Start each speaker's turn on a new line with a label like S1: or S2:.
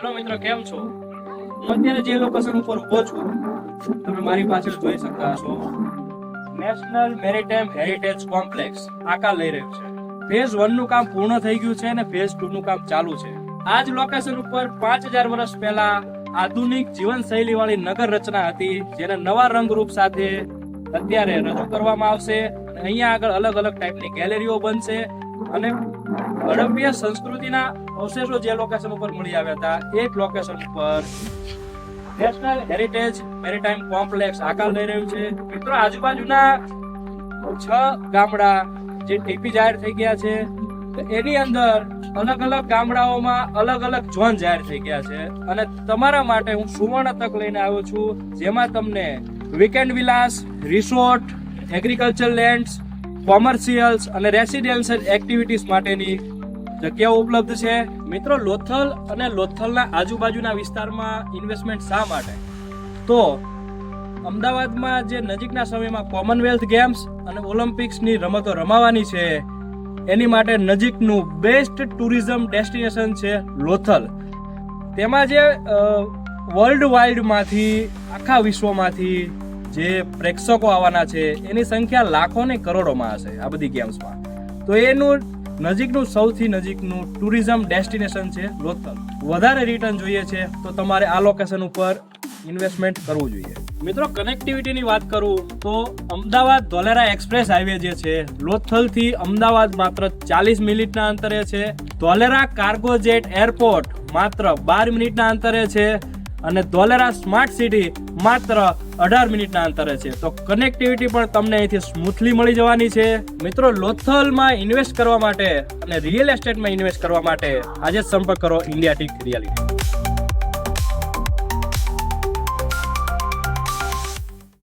S1: Hello મિત્રો, કેમ છો? હું અત્યારે જે લોકેશન ઉપર ઊભો છું, તમે મારી પાછળ જોઈ શકતા છો નેશનલ મેરીટાઈમ હેરિટેજ કોમ્પ્લેક્સ આકાર લઈ રહ્યું છે. ફેઝ વનનું કામ પૂર્ણ થઈ ગયું છે અને ફેઝ ટુ નું કામ ચાલુ છે. આ જ લોકેશન ઉપર પાંચ હજાર વર્ષ પહેલા આધુનિક જીવનશૈલી વાળી નગર રચના હતી, જેને નવા રંગરૂપ સાથે અત્યારે રજૂ કરવામાં આવશે. અહીંયા આગળ અલગ અલગ ટાઈપની ગેલેરીઓ બનશે. અને હડપ્પીય સંસ્કૃતિના અવશેષો જે લોકેશન ઉપર મળી આવ્યા હતા એ જ લોકેશન ઉપર નેશનલ હેરિટેજ મેરીટાઈમ કોમ્પ્લેક્સ આકાર લઈ રહ્યું છે. મિત્રો, આજુબાજુના છ ગામડા જે ટીપી જાહેર થઈ ગયા છે એની અંદર અલગ અલગ ગામડાઓમાં અલગ અલગ ઝોન જાહેર થઈ ગયા છે. અને તમારા માટે હું સુવર્ણ તક લઈને આવ્યો છું, જેમાં તમને weekend villas resort agriculture lands commercials અને રેસિડેન્શિયલ એક્ટિવિટીઝ માટેની જગ્યાઓ ઉપલબ્ધ છે. મિત્રો, લોથલ અને લોથલના આજુબાજુના વિસ્તારમાં ઇન્વેસ્ટમેન્ટ શા માટે? તો, અમદાવાદમાં જે નજીકના સમયમાં કોમનવેલ્થ ગેમ્સ અને ઓલિમ્પિક્સની રમતો રમાવાની છે, એની માટે નજીકનું બેસ્ટ ટુરિઝમ ડેસ્ટિનેશન છે લોથલ. તેમાં જે વર્લ્ડ વાઇડમાંથી આખા વિશ્વમાંથી જે પ્રેક્ષકો આવવાના છે, એની સંખ્યા લાખો ને કરોડોમાં હશે આ બધી ગેમ્સમાં તો એનું નજીકનું સૌથી નજીકનું ટુરિઝમ ડેસ્ટિનેશન છે લોથલ વધારે રિટર્ન જોઈએ છે તો તમારે આ લોકેશન ઉપર ઇન્વેસ્ટમેન્ટ કરવું જોઈએ. મિત્રો કનેક્ટિવિટીની વાત કરું તો અમદાવાદ ધોલેરા એક્સપ્રેસ હાઈવે જે છે, લોથલથી અમદાવાદ માત્ર ચાલીસ મિનિટના અંતરે છે. ધોલેરા કાર્ગો જેટ એરપોર્ટ માત્ર બાર મિનિટના અંતરે છે. અને ધોલેરા સ્માર્ટ સિટી માત્ર અઢાર મિનિટના અંતરે છે. તો કનેક્ટિવિટી પણ તમને અહીંથી સ્મૂથલી મળી જવાની છે. મિત્રો, લોથલમાં ઇન્વેસ્ટ કરવા માટે અને રિયલ એસ્ટેટમાં ઇન્વેસ્ટ કરવા માટે આજે સંપર્ક કરો ઇન્ડિયા ટીક રિયાલિટી